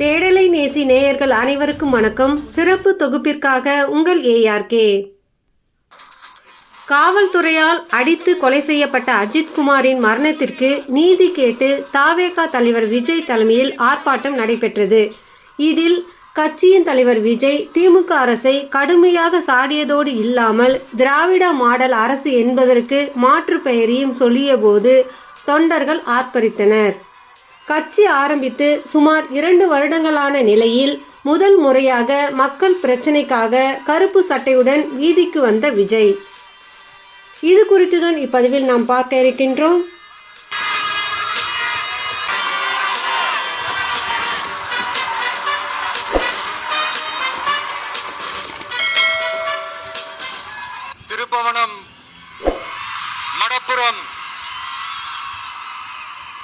தேடலை நேசி நேயர்கள் அனைவருக்கும் வணக்கம். சிறப்பு தொகுப்பிற்காக உங்கள் ஏஆர்கே. காவல்துறையால் அடித்து கொலை செய்யப்பட்ட அஜித்குமாரின் மரணத்திற்கு நீதி கேட்டு தாவேகா தலைவர் விஜய் தலைமையில் ஆர்ப்பாட்டம் நடைபெற்றது. இதில் கட்சியின் தலைவர் விஜய் திமுக அரசை கடுமையாக சாடியதோடு இல்லாமல் திராவிட மாடல் அரசு என்பதற்கு மாற்று பெயரையும் சொல்லியபோது தொண்டர்கள் ஆர்ப்பரித்தனர். கட்சி ஆரம்பித்து சுமார் இரண்டு வருடங்களான நிலையில் முதல் முறையாக மக்கள் பிரச்சினைக்காக கருப்பு சட்டையுடன் வீதிக்கு வந்த விஜய். இது குறித்துதான் இப்பதிவில் நாம் பார்க்க இருக்கின்றோம். திருப்பவனம் மடப்புறம்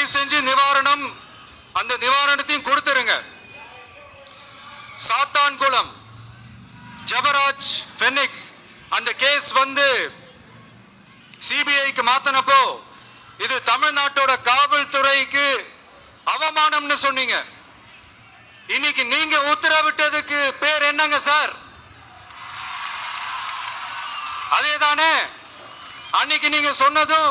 தயவு செஞ்சு நிவாரணம் அந்த நிவாரணத்தையும் கொடுத்துருங்க. சாத்தான்குளம் ஜபராஜ் பெனிக்ஸ் அந்த கேஸ் வந்து சிபிஐக்கு மாத்தினப்போ இது தமிழ்நாட்டோட காவல்துறைக்கு அவமானம்னு சொன்னீங்க. இன்னைக்கு நீங்க உத்தரவிட்டதுக்கு பேர் என்னங்க சார்? அதே தானே அன்னைக்கு நீங்க சொன்னதும்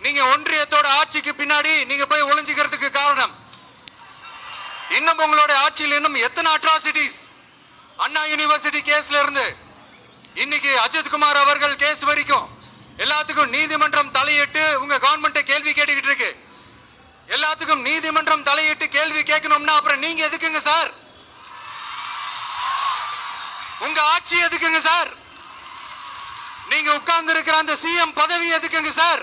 நீங்க ஒன்றியத்தோட ஆட்சிக்கு பின்னாடி நீங்க போய் ஒளிஞ்சுக்கிறதுக்கு காரணம். இன்னும் உங்களுடைய ஆட்சியில் இன்னும் எத்தனை அட்ராசிட்டிஸ் அண்ணா யூனிவர்சிட்டி கேஸ்ல இருந்து இன்னைக்கு அஜித் குமார் அவர்கள் கேஸ் வரைக்கும். எல்லாத்துக்கும் நீதிமன்றம் தலையிட்டு உங்க கவர்மெண்ட் கேள்வி கேட்டுக்கிட்டு இருக்கு. எல்லாத்துக்கும் நீதிமன்றம் தலையிட்டு கேள்வி கேட்கணும்னா அப்புறம் நீங்க எதுக்குங்க சார்? உங்க ஆட்சி எதுக்குங்க சார்? நீங்க உட்கார்ந்து இருக்கிற அந்த சிஎம் பதவி எதுக்குங்க சார்?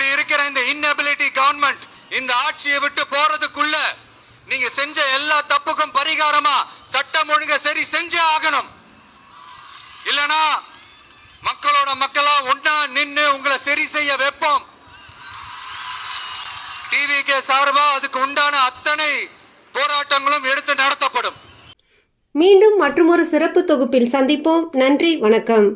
இப்படி இருக்கிற இந்த இன்னபிலிட்டி கவர்மெண்ட் இந்த ஆட்சியை விட்டு போறதுக்குள்ள நீங்க செஞ்ச எல்லா தப்புக்கும் பரிகாரமா சட்டம் ஒழுங்க சரி செஞ்சே ஆகணும். இல்லனா மக்களோட மக்களா ஒன்னா நின்று உங்களை சரி செய்ய வைப்போம். டிவி கே சார்பா அதுக்கு உண்டான அத்தனை போராட்டங்களும் எடுத்து நடத்தப்படும். மீண்டும் மற்றொரு சிறப்பு தொகுப்பில் சந்திப்போம். நன்றி வணக்கம்.